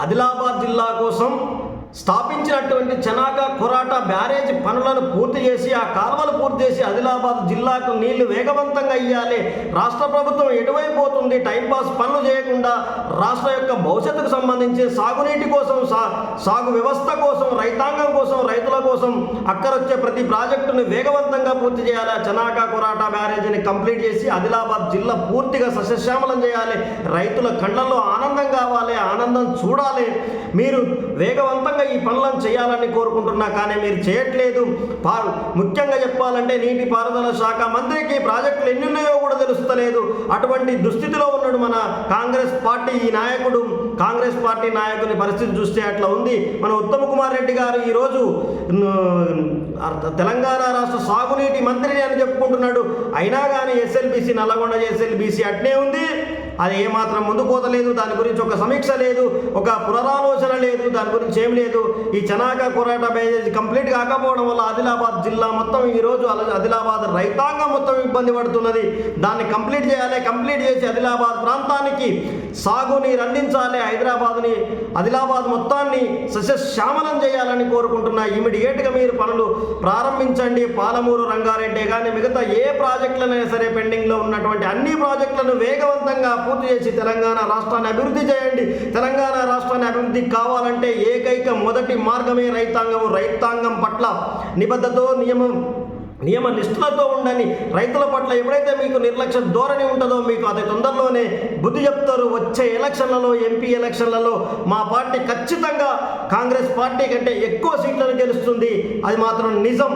ఆదిలాబాద్ జిల్లా కోసం స్థాపించినటువంటి చనాక కొరాట బ్యారేజ్ పనులను పూర్తి చేసి ఆ కాలువలు చేసి ఆదిలాబాద్ జిల్లాకు నీళ్ళు వేగవంతంగా ఇవ్వాలి రాష్ట్ర ప్రభుత్వం ఎటువైపోతుంది టైంపాస్ పనులు చేయకుండా రాష్ట్ర యొక్క భవిష్యత్తుకు సంబంధించి సాగునీటి కోసం సా సాగు వ్యవస్థ కోసం రైతాంగం కోసం రైతుల కోసం అక్కరొచ్చే ప్రతి ప్రాజెక్టును వేగవంతంగా పూర్తి చేయాలి. చనాకా చనాక కొరాట బ్యారేజీని కంప్లీట్ చేసి ఆదిలాబాద్ జిల్లా పూర్తిగా సస్యశ్యామలం చేయాలి. రైతుల కళ్ళల్లో ఆనందం కావాలి ఆనందం చూడాలి. మీరు వేగవంతంగా ఈ పనులను చేయాలని కోరుకుంటున్నా కానీ మీరు చేయట్లేదు. ముఖ్యంగా చెప్పాలంటే నీటి పారుదల శాఖ మంత్రికి ప్రాజెక్టులు ఎన్ని ఉన్నాయో కూడా తెలుస్తలేదు. అటువంటి దుస్థితిలో ఉన్నాడు మన కాంగ్రెస్ పార్టీ ఈ నాయకుడు. కాంగ్రెస్ పార్టీ నాయకుని పరిస్థితి చూస్తే అట్లా ఉంది. మన ఉత్తమ్ కుమార్ రెడ్డి గారు ఈరోజు తెలంగాణ రాష్ట్ర సాగునీటి మంత్రిని అని చెప్పుకుంటున్నాడు. అయినా కానీ ఎస్ఎల్బీసీ నల్లగొండ ఎస్ఎల్బీసీ అట్నే ఉంది. అది ఏమాత్రం ముందు పోతలేదు దాని గురించి ఒక సమీక్ష లేదు ఒక పునరాలోచన లేదు దాని గురించి ఏం లేదు. ఈ చనాక కొరాట బ్యారేజ్ కంప్లీట్ కాకపోవడం వల్ల ఆదిలాబాద్ జిల్లా మొత్తం ఈరోజు ఆదిలాబాద్ రైతాంగం మొత్తం ఇబ్బంది పడుతున్నది. దాన్ని కంప్లీట్ చేయాలి కంప్లీట్ చేసి ఆదిలాబాద్ ప్రాంతానికి సాగునీరు అందించాలి హైదరాబాద్ని ఆదిలాబాద్ మొత్తాన్ని సస్యశ్యామలం చేయాలని కోరుకుంటున్నా ఇమీడియట్గా మీరు పనులు ప్రారంభించండి. పాలమూరు రంగారెడ్డి కానీ మిగతా ఏ ప్రాజెక్టులైనా సరే పెండింగ్లో ఉన్నటువంటి అన్ని ప్రాజెక్టులను వేగవంతంగా పూర్తి చేసి తెలంగాణ రాష్ట్రాన్ని అభివృద్ధి చేయండి. తెలంగాణ రాష్ట్రాన్ని అభివృద్ధి కావాలంటే ఏకైక మొదటి మార్గమే రైతాంగం రైతాంగం పట్ల నిబద్ధతో నియమం నియమ నిష్ఠలతో ఉండని రైతుల పట్ల ఎప్పుడైతే మీకు నిర్లక్ష్య ధోరణి ఉంటుందో మీకు అది తొందరలోనే బుద్ధి చెప్తారు. వచ్చే ఎలక్షన్లలో ఎంపీ ఎలక్షన్లలో మా పార్టీ ఖచ్చితంగా కాంగ్రెస్ పార్టీ కంటే ఎక్కువ సీట్లను గెలుస్తుంది. అది మాత్రం నిజం.